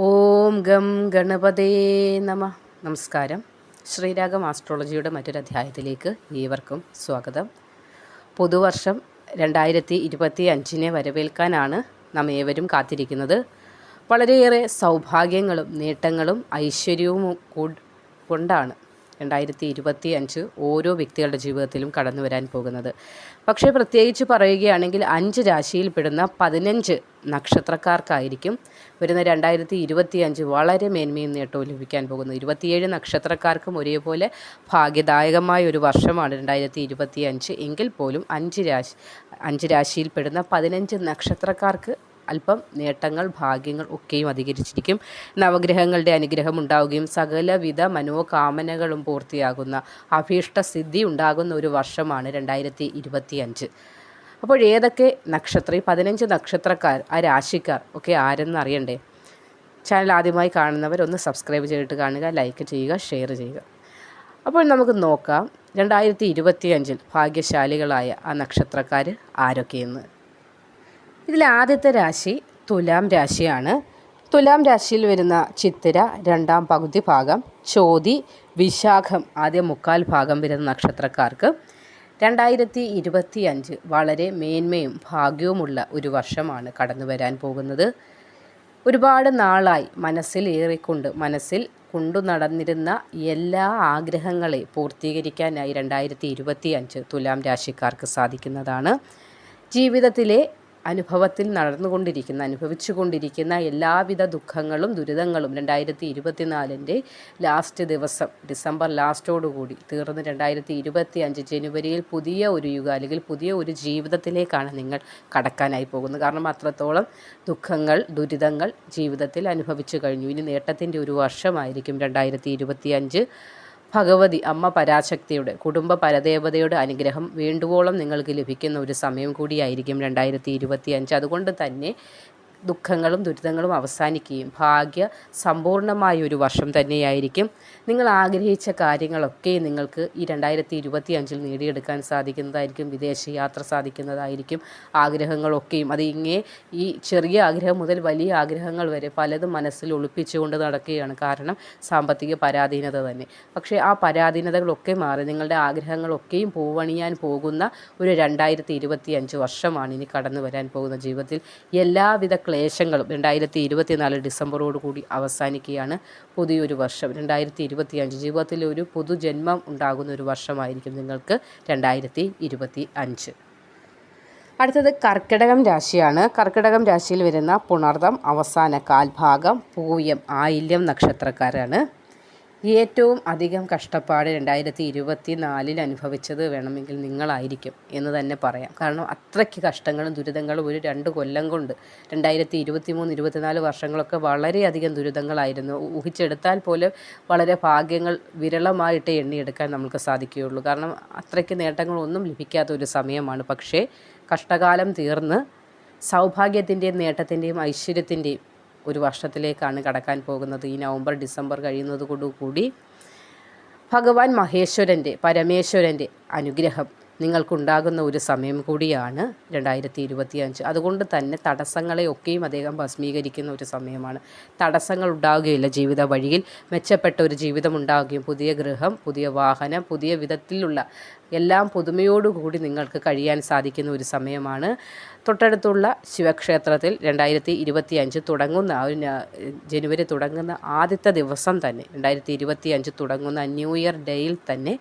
ഓം gum ഗണപതേ നമ. നമസ്കാരം. ശ്രീരാഗം ആസ്ട്രോളജിയുടെ മറ്റൊരു അധ്യായത്തിലേക്ക് ഏവർക്കും സ്വാഗതം. പുതുവർഷം രണ്ടായിരത്തി ഇരുപത്തി അഞ്ചിനെ വരവേൽക്കാനാണ് നാം ഏവരും കാത്തിരിക്കുന്നത്. വളരെയേറെ സൗഭാഗ്യങ്ങളും നേട്ടങ്ങളും ഐശ്വര്യവും കൊണ്ടാണ് രണ്ടായിരത്തി ഇരുപത്തി അഞ്ച് ഓരോ വ്യക്തികളുടെ ജീവിതത്തിലും കടന്നു വരാൻ പോകുന്നത്. പക്ഷേ പ്രത്യേകിച്ച് പറയുകയാണെങ്കിൽ അഞ്ച് രാശിയിൽപ്പെടുന്ന പതിനഞ്ച് നക്ഷത്രക്കാർക്കായിരിക്കും വരുന്ന രണ്ടായിരത്തി ഇരുപത്തി അഞ്ച് വളരെ മേന്മയും നേട്ടവും ലഭിക്കാൻ പോകുന്നു ഇരുപത്തിയേഴ് നക്ഷത്രക്കാർക്കും ഒരേപോലെ ഭാഗ്യദായകമായ ഒരു വർഷമാണ് രണ്ടായിരത്തി ഇരുപത്തി അഞ്ച് എങ്കിൽ പോലും അഞ്ച് രാശി അഞ്ച് രാശിയിൽപ്പെടുന്ന പതിനഞ്ച് നക്ഷത്രക്കാർക്ക് അല്പം നേട്ടങ്ങൾ ഭാഗ്യങ്ങൾ ഒക്കെയും അധികരിച്ചിരിക്കും. നവഗ്രഹങ്ങളുടെ അനുഗ്രഹം ഉണ്ടാവുകയും സകലവിധ മനോകാമനകളും പൂർത്തിയാകുന്ന അഭീഷ്ട സിദ്ധി ഉണ്ടാകുന്ന ഒരു വർഷമാണ് രണ്ടായിരത്തി ഇരുപത്തി അഞ്ച് അപ്പോൾ ഏതൊക്കെ നക്ഷത്ര ഈ പതിനഞ്ച് നക്ഷത്രക്കാർ ആ രാശിക്കാർ ഒക്കെ ആരെന്ന് അറിയണ്ടേ? ചാനൽ ആദ്യമായി കാണുന്നവർ ഒന്ന് സബ്സ്ക്രൈബ് ചെയ്തിട്ട് കാണുക ലൈക്ക് ചെയ്യുക ഷെയർ ചെയ്യുക. അപ്പോൾ നമുക്ക് നോക്കാം രണ്ടായിരത്തി ഇരുപത്തി അഞ്ചിൽ ഭാഗ്യശാലികളായ ആ നക്ഷത്രക്കാർ ആരൊക്കെയെന്ന്. ഇതിൽ ആദ്യത്തെ രാശി തുലാം രാശിയാണ്. തുലാം രാശിയിൽ വരുന്ന ചിത്തിര രണ്ടാം പകുതി ഭാഗം ചോതി വിശാഖം ആദ്യ മുക്കാൽ ഭാഗം വരുന്ന നക്ഷത്രക്കാർക്ക് രണ്ടായിരത്തി ഇരുപത്തി അഞ്ച് വളരെ മേന്മയും ഭാഗ്യവുമുള്ള ഒരു വർഷമാണ് കടന്നു വരാൻ പോകുന്നത്. ഒരുപാട് നാളായി മനസ്സിൽ ഏറിക്കൊണ്ട് മനസ്സിൽ കൊണ്ടു നടന്നിരുന്ന എല്ലാ ആഗ്രഹങ്ങളെ പൂർത്തീകരിക്കാനായി രണ്ടായിരത്തി ഇരുപത്തി അഞ്ച് തുലാം രാശിക്കാർക്ക് സാധിക്കുന്നതാണ്. ജീവിതത്തിലെ അനുഭവത്തിൽ നടന്നുകൊണ്ടിരിക്കുന്ന അനുഭവിച്ചുകൊണ്ടിരിക്കുന്ന എല്ലാവിധ ദുഃഖങ്ങളും ദുരിതങ്ങളും രണ്ടായിരത്തി ഇരുപത്തിനാലിന്റെ ലാസ്റ്റ് ദിവസം ഡിസംബർ ലാസ്റ്റോടുകൂടി തീർന്ന് രണ്ടായിരത്തി ഇരുപത്തി അഞ്ച് ജനുവരിയിൽ പുതിയ ഒരു യുഗം അല്ലെങ്കിൽ പുതിയ ഒരു ജീവിതത്തിലേക്കാണ് നിങ്ങൾ കടക്കാനായി പോകുന്നത്. കാരണം അത്രത്തോളം ദുഃഖങ്ങൾ ദുരിതങ്ങൾ ജീവിതത്തിൽ അനുഭവിച്ചു കഴിഞ്ഞു. ഇനി നേട്ടത്തിന്റെ ഒരു വർഷമായിരിക്കും രണ്ടായിരത്തി ഇരുപത്തി അഞ്ച് ഭഗവതി അമ്മ പരാശക്തിയുടെ കുടുംബ പരദേവതയുടെ അനുഗ്രഹം വേണ്ടുവോളം നിങ്ങൾക്ക് ലഭിക്കുന്ന ഒരു സമയം കൂടിയായിരിക്കും രണ്ടായിരത്തി ഇരുപത്തി അഞ്ച് അതുകൊണ്ട് തന്നെ ദുഃഖങ്ങളും ദുരിതങ്ങളും അവസാനിക്കുകയും ഭാഗ്യ സമ്പൂർണമായ ഒരു വർഷം തന്നെയായിരിക്കും. നിങ്ങൾ ആഗ്രഹിച്ച കാര്യങ്ങളൊക്കെ നിങ്ങൾക്ക് ഈ രണ്ടായിരത്തി ഇരുപത്തി അഞ്ചിൽ നേടിയെടുക്കാൻ സാധിക്കുന്നതായിരിക്കും വിദേശ യാത്ര സാധിക്കുന്നതായിരിക്കും ആഗ്രഹങ്ങളൊക്കെയും. അത് ഇങ്ങേ ഈ ചെറിയ ആഗ്രഹം മുതൽ വലിയ ആഗ്രഹങ്ങൾ വരെ പലതും മനസ്സിൽ ഒളിപ്പിച്ചുകൊണ്ട് നടക്കുകയാണ് കാരണം സാമ്പത്തിക പരാധീനത തന്നെ. പക്ഷേ ആ പരാധീനതകളൊക്കെ മാറി നിങ്ങളുടെ ആഗ്രഹങ്ങളൊക്കെയും പൂവണിയാൻ പോകുന്ന ഒരു രണ്ടായിരത്തി ഇരുപത്തി അഞ്ച് വർഷമാണ് ഇനി കടന്നു വരാൻ പോകുന്ന ജീവിതത്തിൽ. എല്ലാവിധ ക്ലേശങ്ങളും രണ്ടായിരത്തി ഇരുപത്തിനാല് ഡിസംബറോട് കൂടി അവസാനിക്കുകയാണ് പുതിയൊരു വർഷം. രണ്ടായിരത്തി ഇരുപത്തി അഞ്ച് ജീവിതത്തിൽ ഒരു പുതുജന്മം ഉണ്ടാകുന്ന ഒരു വർഷമായിരിക്കും നിങ്ങൾക്ക് രണ്ടായിരത്തി ഇരുപത്തി അഞ്ച് അടുത്തത് കർക്കിടകം രാശിയാണ്. കർക്കിടകം രാശിയിൽ വരുന്ന പുണർദം അവസാന കാൽഭാഗം പൂയം ആയില്യം നക്ഷത്രക്കാരാണ്. ഏറ്റവും അധികം കഷ്ടപ്പാട് രണ്ടായിരത്തി ഇരുപത്തി നാലിൽ അനുഭവിച്ചത് വേണമെങ്കിൽ നിങ്ങളായിരിക്കും എന്ന് തന്നെ പറയാം. കാരണം അത്രയ്ക്ക് കഷ്ടങ്ങളും ദുരിതങ്ങളും ഒരു രണ്ട് കൊല്ലം കൊണ്ട് രണ്ടായിരത്തി ഇരുപത്തി മൂന്ന് ഇരുപത്തിനാല് വർഷങ്ങളൊക്കെ വളരെയധികം ദുരിതങ്ങളായിരുന്നു. ഊഹിച്ചെടുത്താൽ പോലും വളരെ ഭാഗ്യങ്ങൾ വിരളമായിട്ട് എണ്ണിയെടുക്കാൻ നമുക്ക് സാധിക്കുകയുള്ളൂ. കാരണം അത്രയ്ക്ക് നേട്ടങ്ങളൊന്നും ലഭിക്കാത്ത ഒരു സമയമാണ്. പക്ഷേ കഷ്ടകാലം തീർന്ന് സൗഭാഗ്യത്തിന്റെയും നേട്ടത്തിന്റെയും ഐശ്വര്യത്തിന്റെയും ഒരു വർഷത്തിലേക്കാണ് കടക്കാൻ പോകുന്നത്. ഈ നവംബർ ഡിസംബർ കഴിയുന്നതോടുകൂടി ഭഗവാൻ മഹേശ്വരന്റെ പരമേശ്വരന്റെ അനുഗ്രഹം. നിങ്ങൾക്കുണ്ടാകുന്ന ഒരു സമയം കൂടിയാണ് രണ്ടായിരത്തി ഇരുപത്തി അഞ്ച് അതുകൊണ്ട് തന്നെ തടസ്സങ്ങളെ ഒക്കെയും അദ്ദേഹം ഭസ്മീകരിക്കുന്ന ഒരു സമയമാണ്. തടസ്സങ്ങൾ ഉണ്ടാവുകയില്ല ജീവിത വഴിയിൽ. മെച്ചപ്പെട്ട ഒരു ജീവിതം ഉണ്ടാകുകയും പുതിയ ഗൃഹം പുതിയ വാഹനം പുതിയ വിധത്തിലുള്ള എല്ലാം പുതുമയോടുകൂടി നിങ്ങൾക്ക് കഴിയാൻ സാധിക്കുന്ന ഒരു സമയമാണ്. തൊട്ടടുത്തുള്ള ശിവക്ഷേത്രത്തിൽ രണ്ടായിരത്തി ഇരുപത്തി അഞ്ച് തുടങ്ങുന്ന ജനുവരി തുടങ്ങുന്ന ആദ്യത്തെ ദിവസം തന്നെ രണ്ടായിരത്തി ഇരുപത്തി അഞ്ച് തുടങ്ങുന്ന ന്യൂ ഇയർ ഡേയിൽ തന്നെ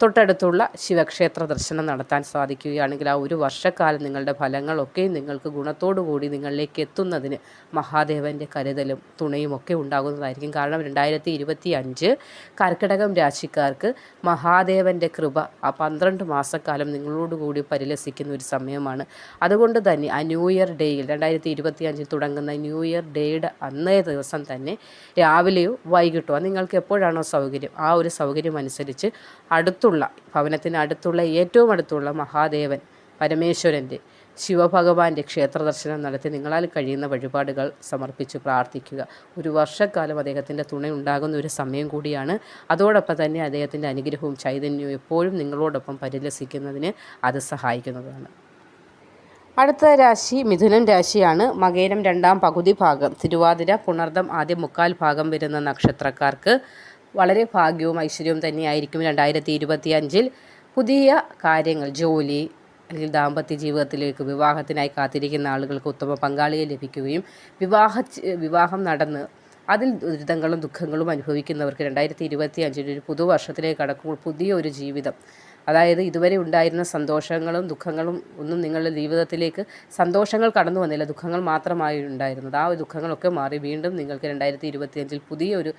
തൊട്ടടുത്തുള്ള ശിവക്ഷേത്ര ദർശനം നടത്താൻ സാധിക്കുകയാണെങ്കിൽ ആ ഒരു വർഷക്കാലം നിങ്ങളുടെ ഫലങ്ങളൊക്കെ നിങ്ങൾക്ക് ഗുണത്തോടു കൂടി നിങ്ങളിലേക്ക് എത്തുന്നതിന് മഹാദേവന്റെ കരുതലും തുണയും ഒക്കെ ഉണ്ടാകുന്നതായിരിക്കും. കാരണം രണ്ടായിരത്തി ഇരുപത്തി അഞ്ച് കർക്കിടകം രാശിക്കാർക്ക് മഹാദേവന്റെ കൃപ ആ പന്ത്രണ്ട് മാസക്കാലം നിങ്ങളോടുകൂടി പരിലസിക്കുന്ന ഒരു സമയമാണ്. അതുകൊണ്ട് തന്നെ ആ ന്യൂ ഇയർ ഡേയിൽ രണ്ടായിരത്തി ഇരുപത്തി അഞ്ചിൽ തുടങ്ങുന്ന ന്യൂ ഇയർ ഡേയുടെ അന്നേ ദിവസം തന്നെ രാവിലെയോ വൈകിട്ടോ നിങ്ങൾക്ക് എപ്പോഴാണോ സൗകര്യം ആ ഒരു സൗകര്യം അനുസരിച്ച് അടുത്തുള്ള ഭവനത്തിന് അടുത്തുള്ള ഏറ്റവും അടുത്തുള്ള മഹാദേവൻ പരമേശ്വരന്റെ ശിവഭഗവാന്റെ ക്ഷേത്ര ദർശനം നടത്തി നിങ്ങളാൽ കഴിയുന്ന വഴിപാടുകൾ സമർപ്പിച്ച് പ്രാർത്ഥിക്കുക. ഒരു വർഷക്കാലം അദ്ദേഹത്തിന്റെ തുണ ഉണ്ടാകുന്ന ഒരു സമയം കൂടിയാണ്. അതോടൊപ്പം തന്നെ അദ്ദേഹത്തിന്റെ അനുഗ്രഹവും ചൈതന്യവും എപ്പോഴും നിങ്ങളോടൊപ്പം പരിലസിക്കുന്നതിന് അത് സഹായിക്കുന്നതാണ്. അടുത്ത രാശി മിഥുനം രാശിയാണ്. മകേരം രണ്ടാം പകുതി ഭാഗം തിരുവാതിര പുണർദം ആദ്യം മുക്കാൽ ഭാഗം വരുന്ന നക്ഷത്രക്കാർക്ക് വളരെ ഭാഗ്യവും ഐശ്വര്യവും തന്നെയായിരിക്കും രണ്ടായിരത്തി ഇരുപത്തി അഞ്ചിൽ പുതിയ കാര്യങ്ങൾ ജോലി അല്ലെങ്കിൽ ദാമ്പത്യ ജീവിതത്തിലേക്ക് വിവാഹത്തിനായി കാത്തിരിക്കുന്ന ആളുകൾക്ക് ഉത്തമ പങ്കാളിയെ ലഭിക്കുകയും വിവാഹ വിവാഹം നടന്ന് അതിൽ ദുരിതങ്ങളും ദുഃഖങ്ങളും അനുഭവിക്കുന്നവർക്ക് രണ്ടായിരത്തി ഇരുപത്തി അഞ്ചിൽ ഒരു പുതുവർഷത്തിലേക്ക് കടക്കുമ്പോൾ പുതിയൊരു ജീവിതം അതായത് ഇതുവരെ ഉണ്ടായിരുന്ന സന്തോഷങ്ങളും ദുഃഖങ്ങളും ഒന്നും നിങ്ങളുടെ ജീവിതത്തിലേക്ക് സന്തോഷങ്ങൾ കടന്നു വന്നില്ല. ദുഃഖങ്ങൾ മാത്രമായി ഉണ്ടായിരുന്നത്. ആ ഒരു ദുഃഖങ്ങളൊക്കെ മാറി വീണ്ടും നിങ്ങൾക്ക് രണ്ടായിരത്തി ഇരുപത്തിയഞ്ചിൽ പുതിയൊരു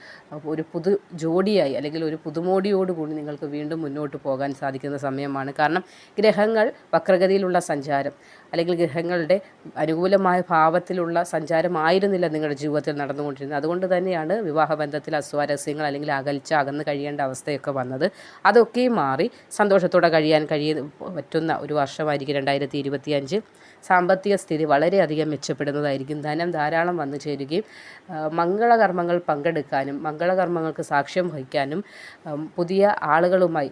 ഒരു പുതു ജോഡിയായി അല്ലെങ്കിൽ ഒരു പുതുമോടിയോടുകൂടി നിങ്ങൾക്ക് വീണ്ടും മുന്നോട്ട് പോകാൻ സാധിക്കുന്ന സമയമാണ്. കാരണം ഗ്രഹങ്ങൾ വക്രഗതിയിലുള്ള സഞ്ചാരം അല്ലെങ്കിൽ ഗ്രഹങ്ങളുടെ അനുകൂലമായ ഭാവത്തിലുള്ള സഞ്ചാരമായിരുന്നില്ല നിങ്ങളുടെ ജീവിതത്തിൽ നടന്നുകൊണ്ടിരുന്നത്. അതുകൊണ്ട് തന്നെയാണ് വിവാഹബന്ധത്തിൽ അസ്വാരസ്യങ്ങൾ അല്ലെങ്കിൽ അകൽച്ച അകന്ന് കഴിയേണ്ട അവസ്ഥയൊക്കെ വന്നത്. അതൊക്കെ മാറി സന്തോഷത്തോടെ കഴിയാൻ കഴിയ പറ്റുന്ന ഒരു വർഷമായിരിക്കും രണ്ടായിരത്തി ഇരുപത്തി അഞ്ച് സാമ്പത്തിക സ്ഥിതി വളരെയധികം മെച്ചപ്പെടുന്നതായിരിക്കും. ധനം ധാരാളം വന്നു ചേരുകയും മംഗളകർമ്മങ്ങൾ പങ്കെടുക്കാനും മംഗളകർമ്മങ്ങൾക്ക് സാക്ഷ്യം വഹിക്കാനും പുതിയ ആളുകളുമായി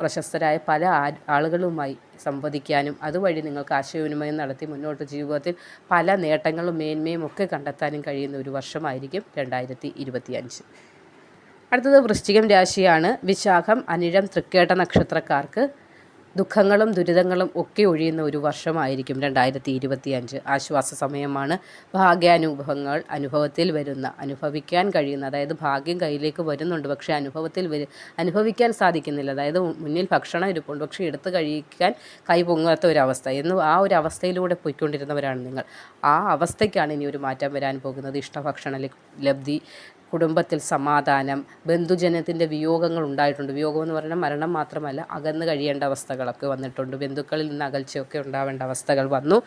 പ്രശസ്തരായ പല ആളുകളുമായി സംവദിക്കാനും അതുവഴി നിങ്ങൾക്ക് ആശയവിനിമയം നടത്തി മുന്നോട്ട് ജീവിതത്തിൽ പല നേട്ടങ്ങളും മേന്മയും ഒക്കെ കണ്ടെത്താനും കഴിയുന്ന ഒരു വർഷമായിരിക്കും രണ്ടായിരത്തി അടുത്തത് വൃശ്ചികം രാശിയാണ്. വിശാഖം അനിഴം തൃക്കേട്ട നക്ഷത്രക്കാർക്ക് ദുഃഖങ്ങളും ദുരിതങ്ങളും ഒക്കെ ഒഴിയുന്ന ഒരു വർഷമായിരിക്കും രണ്ടായിരത്തി ഇരുപത്തി അഞ്ച് ആശ്വാസ സമയമാണ്. ഭാഗ്യാനുഭവങ്ങൾ അനുഭവത്തിൽ വരുന്ന അനുഭവിക്കാൻ കഴിയുന്ന അതായത് ഭാഗ്യം കയ്യിലേക്ക് വരുന്നുണ്ട് പക്ഷേ അനുഭവത്തിൽ വരും അനുഭവിക്കാൻ സാധിക്കുന്നില്ല. അതായത് മുന്നിൽ ഭക്ഷണം ഇരിപ്പുണ്ട് പക്ഷേ എടുത്തു കഴിക്കാൻ കൈ പൊങ്ങാത്ത ഒരവസ്ഥ. എന്ന് ആ ഒരു അവസ്ഥയിലൂടെ പോയിക്കൊണ്ടിരുന്നവരാണ് നിങ്ങൾ. ആ അവസ്ഥയ്ക്കാണ് ഇനി ഒരു മാറ്റം വരാൻ പോകുന്നത്. ഇഷ്ടഭക്ഷണ ലബ്ധി കുടുംബത്തിൽ സമാധാനം ബന്ധുജനത്തിന്റെ വിയോഗങ്ങൾ ഉണ്ടായിട്ടുണ്ട്. വിയോഗം എന്ന് പറഞ്ഞാൽ മരണം മാത്രമല്ല അകന്ന് കഴിയേണ്ട അവസ്ഥകളൊക്കെ വന്നിട്ടുണ്ട്. ബന്ധുക്കളിൽ നിന്ന് അകൽച്ചയൊക്കെ ഉണ്ടാവേണ്ട അവസ്ഥകൾ വന്നു.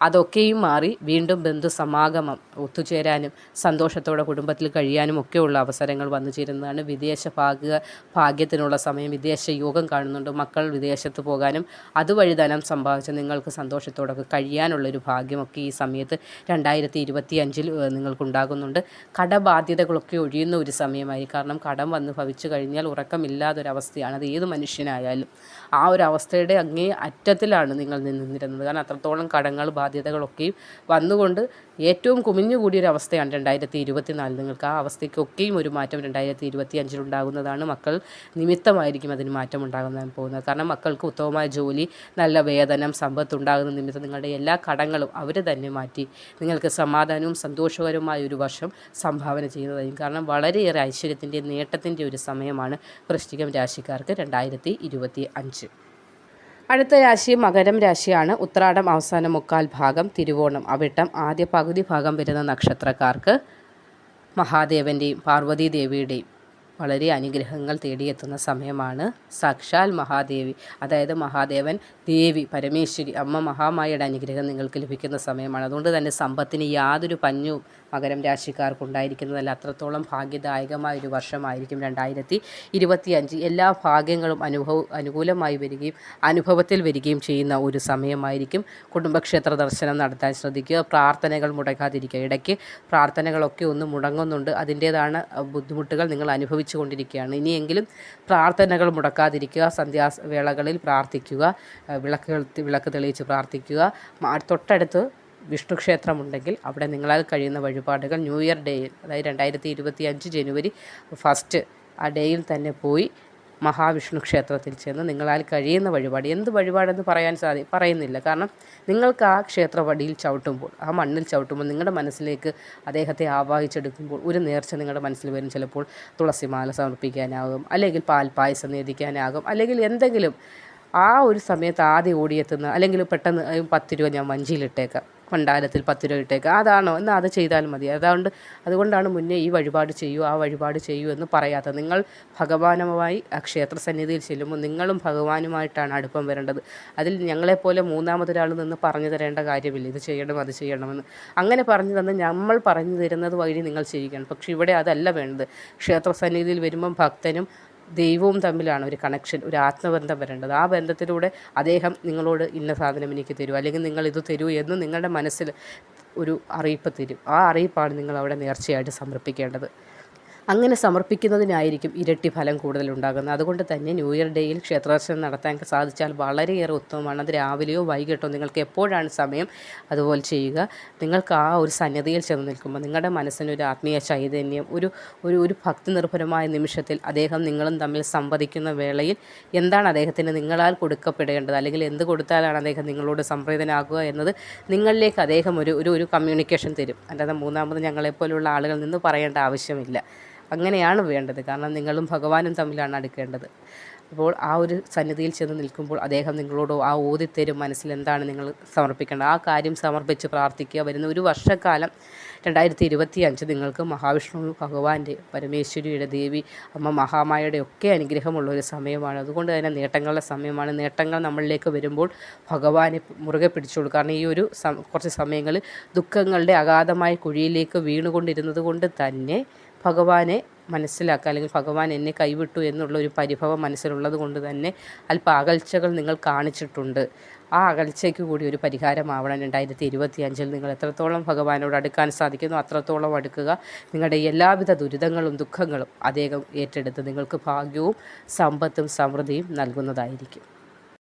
അതൊക്കെയും മാറി വീണ്ടും ബന്ധുസമാഗമം ഒത്തുചേരാനും സന്തോഷത്തോടെ കുടുംബത്തിൽ കഴിയാനും ഒക്കെയുള്ള അവസരങ്ങൾ വന്നു ചേരുന്നതാണ്. വിദേശ ഭാഗ്യ ഭാഗ്യത്തിനുള്ള സമയം വിദേശ യോഗം കാണുന്നുണ്ട്. മക്കൾ വിദേശത്ത് പോകാനും അതുവഴി ധനം സമ്പാദിച്ച് നിങ്ങൾക്ക് സന്തോഷത്തോടൊക്കെ കഴിയാനുള്ളൊരു ഭാഗ്യമൊക്കെ ഈ സമയത്ത് രണ്ടായിരത്തി ഇരുപത്തി അഞ്ചിൽ നിങ്ങൾക്കുണ്ടാകുന്നുണ്ട്. കടബാധ്യതകളൊക്കെ ഒഴിയുന്ന ഒരു സമയമായി കാരണം കടം വന്ന് ഭവിച്ചു കഴിഞ്ഞാൽ ഉറക്കമില്ലാതൊരവസ്ഥയാണ് അത് ഏത് മനുഷ്യനായാലും ആ ഒരു അവസ്ഥയുടെ അങ്ങേ അറ്റത്തിലാണ് നിങ്ങൾ നിന്നിരുന്നത്. കാരണം അത്രത്തോളം കടങ്ങൾ ബാധ്യതകളൊക്കെയും വന്നുകൊണ്ട് ഏറ്റവും കുമിഞ്ഞുകൂടിയൊരു അവസ്ഥയാണ് രണ്ടായിരത്തി ഇരുപത്തിനാല് നിങ്ങൾക്ക് ആ അവസ്ഥയ്ക്കൊക്കെയും ഒരു മാറ്റം രണ്ടായിരത്തി ഇരുപത്തി അഞ്ചിലുണ്ടാകുന്നതാണ് മക്കൾ നിമിത്തമായിരിക്കും അതിന് മാറ്റം ഉണ്ടാകുന്നതാൻ പോകുന്നത്. കാരണം മക്കൾക്ക് ഉത്തമമായ ജോലി നല്ല വേതനം സമ്പത്ത് ഉണ്ടാകുന്ന നിമിത്തം നിങ്ങളുടെ എല്ലാ കടങ്ങളും അവർ തന്നെ മാറ്റി നിങ്ങൾക്ക് സമാധാനവും സന്തോഷകരവുമായ ഒരു വർഷം സംഭാവന ചെയ്യുന്നതായിരിക്കും. കാരണം വളരെയേറെ ഐശ്വര്യത്തിന്റെ നേട്ടത്തിന്റെ ഒരു സമയമാണ് വൃശ്ചികം രാശിക്കാർക്ക് രണ്ടായിരത്തി ഇരുപത്തി അഞ്ച് അടുത്ത രാശി മകരം രാശിയാണ്. ഉത്രാടം അവസാന മുക്കാൽ ഭാഗം തിരുവോണം അവിട്ടം ആദ്യ പകുതി ഭാഗം വരുന്ന നക്ഷത്രക്കാർക്ക് മഹാദേവന്റെയും പാർവതീ ദേവിയുടെയും വളരെ അനുഗ്രഹങ്ങൾ തേടിയെത്തുന്ന സമയമാണ്. സാക്ഷാൽ മഹാദേവി അതായത് മഹാദേവൻ ദേവി പരമേശ്വരി അമ്മ മഹാമായയുടെ അനുഗ്രഹം നിങ്ങൾക്ക് ലഭിക്കുന്ന സമയമാണ്. അതുകൊണ്ട് തന്നെ സമ്പത്തിന് യാതൊരു പഞ്ഞും മകരം രാശിക്കാർക്കുണ്ടായിരിക്കുന്നതല്ല. അത്രത്തോളം ഭാഗ്യദായകമായ ഒരു വർഷമായിരിക്കും രണ്ടായിരത്തി ഇരുപത്തി അഞ്ച് എല്ലാ ഭാഗ്യങ്ങളും അനുഭവ അനുകൂലമായി വരികയും അനുഭവത്തിൽ വരികയും ചെയ്യുന്ന ഒരു സമയമായിരിക്കും. കുടുംബക്ഷേത്ര ദർശനം നടത്താൻ ശ്രദ്ധിക്കുക. പ്രാർത്ഥനകൾ മുടങ്ങാതിരിക്കുക. ഇടയ്ക്ക് പ്രാർത്ഥനകളൊക്കെ ഒന്ന് മുടങ്ങുന്നുണ്ട്. അതിന്റേതാണ് ബുദ്ധിമുട്ടുകൾ നിങ്ങൾ അനുഭവിച്ചു കൊണ്ടിരിക്കുകയാണ് ഇനിയെങ്കിലും പ്രാർത്ഥനകൾ മുടക്കാതിരിക്കുക സന്ധ്യാവേളകളിൽ പ്രാർത്ഥിക്കുക വിളക്കുകൾ വിളക്ക് തെളിയിച്ച് പ്രാർത്ഥിക്കുക. തൊട്ടടുത്ത് വിഷ്ണു ക്ഷേത്രമുണ്ടെങ്കിൽ അവിടെ നിങ്ങളാൽ കഴിയുന്ന വഴിപാടുകൾ ന്യൂ ഇയർ ഡേയിൽ അതായത് രണ്ടായിരത്തി ഇരുപത്തി അഞ്ച് ജനുവരി ഫസ്റ്റ് ആ ഡേയിൽ തന്നെ പോയി മഹാവിഷ്ണു ക്ഷേത്രത്തിൽ ചെന്ന് നിങ്ങളാൽ കഴിയുന്ന വഴിപാട് എന്ത് വഴിപാടെന്ന് പറയാൻ സാധി പറയുന്നില്ല. കാരണം നിങ്ങൾക്ക് ആ ക്ഷേത്രവടിയിൽ ചവിട്ടുമ്പോൾ ആ മണ്ണിൽ ചവിട്ടുമ്പോൾ നിങ്ങളുടെ മനസ്സിലേക്ക് അദ്ദേഹത്തെ ആവാഹിച്ചെടുക്കുമ്പോൾ ഒരു നേർച്ച നിങ്ങളുടെ മനസ്സിൽ വരും. ചിലപ്പോൾ തുളസിമാല സമർപ്പിക്കാനാകും അല്ലെങ്കിൽ പാൽ പായസം നേദിക്കാനാകും അല്ലെങ്കിൽ എന്തെങ്കിലും ആ ഒരു സമയത്ത് ആദ്യം ഓടിയെത്തുന്ന അല്ലെങ്കിൽ പെട്ടെന്ന് പത്ത് രൂപ ഞാൻ വഞ്ചിയിലിട്ടേക്കാം. ഭണ്ഡാരത്തിൽ പത്ത് രൂപ ഇട്ടേക്കാം. അതാണോ? എന്നാൽ അത് ചെയ്താൽ മതി. അതുകൊണ്ട് അതുകൊണ്ടാണ് മുന്നേ ഈ വഴിപാട് ചെയ്യൂ ആ വഴിപാട് ചെയ്യൂ എന്ന് പറയാത്തത്. നിങ്ങൾ ഭഗവാനുമായി ക്ഷേത്ര സന്നിധിയിൽ ചെല്ലുമ്പോൾ നിങ്ങളും ഭഗവാനുമായിട്ടാണ് അടുപ്പം വരേണ്ടത്. അതിൽ ഞങ്ങളെപ്പോലെ മൂന്നാമതൊരാൾ നിന്ന് പറഞ്ഞു തരേണ്ട കാര്യമില്ല. ഇത് ചെയ്യണം അത് ചെയ്യണമെന്ന്. അങ്ങനെ പറഞ്ഞു തന്ന് നമ്മൾ പറഞ്ഞു തരുന്നത് വഴി നിങ്ങൾ ചെയ്യിക്കണം. പക്ഷേ ഇവിടെ അതല്ല വേണ്ടത്. ക്ഷേത്ര സന്നിധിയിൽ വരുമ്പം ഭക്തനും ദൈവവും തമ്മിലാണ് ഒരു കണക്ഷൻ ഒരു ആത്മബന്ധം വരേണ്ടത്. ആ ബന്ധത്തിലൂടെ അദ്ദേഹം നിങ്ങളോട് ഇന്ന സാധനം എനിക്ക് തരൂ അല്ലെങ്കിൽ നിങ്ങൾ ഇത് തരൂ എന്ന് നിങ്ങളുടെ മനസ്സിൽ ഒരു അറിയിപ്പ് തരും. ആ അറിയിപ്പാണ് നിങ്ങൾ അവിടെ നേർച്ചയായിട്ട് സമർപ്പിക്കേണ്ടത്. അങ്ങനെ സമർപ്പിക്കുന്നതിനായിരിക്കും ഇരട്ടി ഫലം കൂടുതൽ ഉണ്ടാകുന്നത് അതുകൊണ്ട് തന്നെ ന്യൂ ഇയർ ഡേയിൽ ക്ഷേത്രദർശനം നടത്താൻ സാധിച്ചാൽ വളരെയേറെ ഉത്തമമാണ്. അത് രാവിലെയോ വൈകിട്ടോ നിങ്ങൾക്ക് എപ്പോഴാണ് സമയം അതുപോലെ ചെയ്യുക. നിങ്ങൾക്ക് ആ ഒരു സന്നദ്ധയിൽ ചെന്ന് നിൽക്കുമ്പോൾ നിങ്ങളുടെ മനസ്സിനൊരു ആത്മീയ ചൈതന്യം ഒരു ഒരു ഒരു ഭക്തി നിർഭരമായ നിമിഷത്തിൽ അദ്ദേഹം നിങ്ങളും തമ്മിൽ സംവദിക്കുന്ന വേളയിൽ എന്താണ് അദ്ദേഹത്തിന് നിങ്ങളാൽ കൊടുക്കപ്പെടേണ്ടത്? അല്ലെങ്കിൽ എന്ത് കൊടുത്താലാണ് അദ്ദേഹം നിങ്ങളോട് സംപ്രീതനാകുക എന്നത് നിങ്ങളിലേക്ക് അദ്ദേഹം ഒരു ഒരു ഒരു കമ്മ്യൂണിക്കേഷൻ തരും. അല്ലാതെ മൂന്നാമത് ഞങ്ങളെപ്പോലുള്ള ആളുകളിൽ നിന്ന് പറയേണ്ട ആവശ്യമില്ല. അങ്ങനെയാണ് വേണ്ടത്. കാരണം നിങ്ങളും ഭഗവാനും തമ്മിലാണ് അടുക്കേണ്ടത്. അപ്പോൾ ആ ഒരു സന്നിധിയിൽ ചെന്ന് നിൽക്കുമ്പോൾ അദ്ദേഹം നിങ്ങളോട് ആ ഓതിത്തരും മനസ്സിൽ എന്താണ് നിങ്ങൾ സമർപ്പിക്കേണ്ടത്? ആ കാര്യം സമർപ്പിച്ച് പ്രാർത്ഥിക്കുക. വരുന്ന ഒരു വർഷക്കാലം രണ്ടായിരത്തി ഇരുപത്തി അഞ്ച് നിങ്ങൾക്ക് മഹാവിഷ്ണു ഭഗവാന്റെ പരമേശ്വരിയുടെ ദേവി അമ്മ മഹാമായയുടെ ഒക്കെ അനുഗ്രഹമുള്ള ഒരു സമയമാണ്. അതുകൊണ്ട് തന്നെ നേട്ടങ്ങളുടെ സമയമാണ്. നേട്ടങ്ങൾ നമ്മളിലേക്ക് വരുമ്പോൾ ഭഗവാനെ മുറുകെ പിടിച്ചോളൂ കാരണം ഈ ഒരു കുറച്ച് സമയങ്ങളിൽ ദുഃഖങ്ങളുടെ അഗാധമായ കുഴിയിലേക്ക് വീണുകൊണ്ടിരുന്നത് കൊണ്ട് തന്നെ ഭഗവാനെ മനസ്സിലാക്കുക അല്ലെങ്കിൽ ഭഗവാൻ എന്നെ കൈവിട്ടു എന്നുള്ള ഒരു പരിഭവം മനസ്സിലുള്ളത് കൊണ്ട് തന്നെ അല്പ അകൽച്ചകൾ നിങ്ങൾ കാണിച്ചിട്ടുണ്ട്. ആ അകൽച്ചയ്ക്ക് കൂടി ഒരു പരിഹാരമാവണം. രണ്ടായിരത്തി ഇരുപത്തി അഞ്ചിൽ നിങ്ങൾ എത്രത്തോളം ഭഗവാനോട് അടുക്കാൻ സാധിക്കുന്നു അത്രത്തോളം അടുക്കുക. നിങ്ങളുടെ എല്ലാവിധ ദുരിതങ്ങളും ദുഃഖങ്ങളും അദ്ദേഹം ഏറ്റെടുത്ത് നിങ്ങൾക്ക് ഭാഗ്യവും സമ്പത്തും സമൃദ്ധിയും നൽകുന്നതായിരിക്കും.